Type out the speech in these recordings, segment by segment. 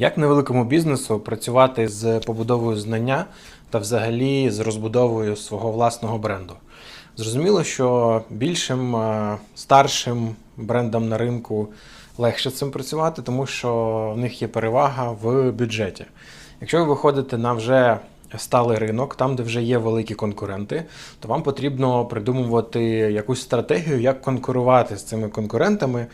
Як невеликому бізнесу працювати з побудовою знання та взагалі з розбудовою свого власного бренду? Зрозуміло, що більшим е, старшим брендам на ринку легше цим працювати, тому що в них є перевага в бюджеті. Якщо ви виходите на вже сталий ринок, там, де вже є великі конкуренти, то вам потрібно придумувати якусь стратегію, як конкурувати з цими конкурентами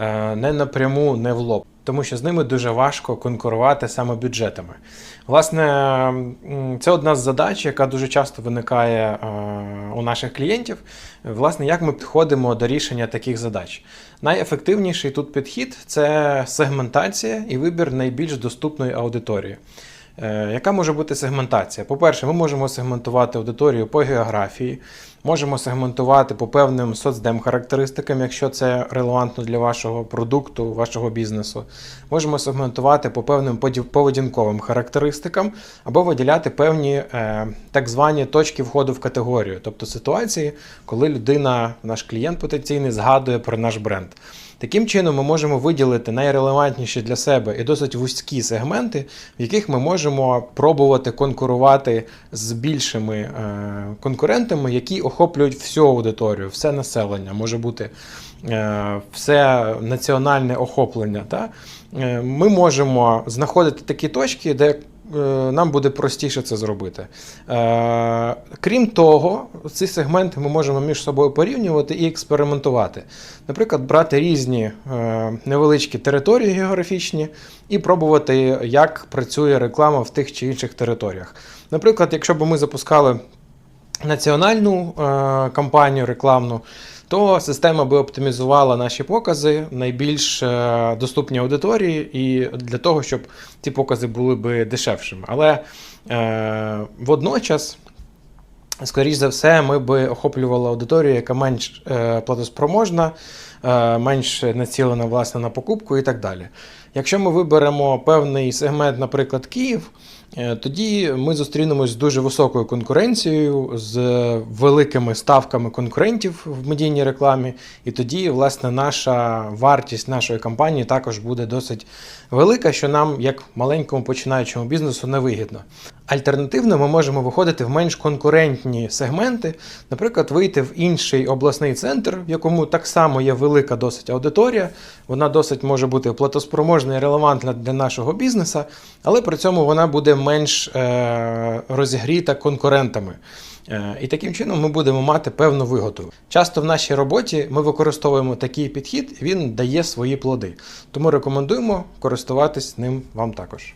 е, не напряму, не в лоб. Тому що з ними дуже важко конкурувати саме бюджетами. Власне, це одна з задач, яка дуже часто виникає е, у наших клієнтів. Власне, як ми підходимо до рішення таких задач? Найефективніший тут підхід це сегментація і вибір найбільш доступної аудиторії. Е, Яка може бути сегментація? По-перше, ми можемо сегментувати аудиторію по географії, можемо сегментувати по певним соцдем-характеристикам, якщо це релевантно для вашого продукту, вашого бізнесу. Можемо сегментувати по певним поведінковим характеристикам або виділяти певні е, так звані точки входу в категорію, тобто ситуації, коли людина, наш клієнт потенційний, згадує про наш бренд. Таким чином, ми можемо виділити найрелевантніші для себе і досить вузькі сегменти, в яких ми можемо пробувати конкурувати з більшими е, конкурентами, які охоплюють всю аудиторію, все населення, може бути е, все національне охоплення. Та? Е, Ми можемо знаходити такі точки, де е, нам буде простіше це зробити. Крім того, ці сегменти ми можемо між собою порівнювати і експериментувати. Наприклад, брати різні невеличкі території географічні і пробувати, як працює реклама в тих чи інших територіях. Наприклад, якщо б ми запускали національну е, кампанію рекламну, то система би оптимізувала наші покази найбільш е, доступні аудиторії і для того, щоб ці покази були би дешевшими. Але е, водночас. Скоріше за все, ми би охоплювали аудиторію, яка менш е, платоспроможна, е, менш націлена власне на покупку і так далі. Якщо ми виберемо певний сегмент, наприклад, Київ, тоді ми зустрінемось з дуже високою конкуренцією, з великими ставками конкурентів в медійній рекламі, і тоді, власне, наша вартість нашої кампанії також буде досить велика, що нам, як маленькому починаючому бізнесу, невигідно. Альтернативно, ми можемо виходити в менш конкурентні сегменти, наприклад, вийти в інший обласний центр, в якому так само є велика досить аудиторія. Вона досить може бути платоспроможна і релевантна для нашого бізнесу, але при цьому вона буде менш е, розігріта конкурентами. Е, І таким чином ми будемо мати певну вигоду. Часто в нашій роботі ми використовуємо такий підхід, він дає свої плоди. Тому рекомендуємо користуватись ним вам також.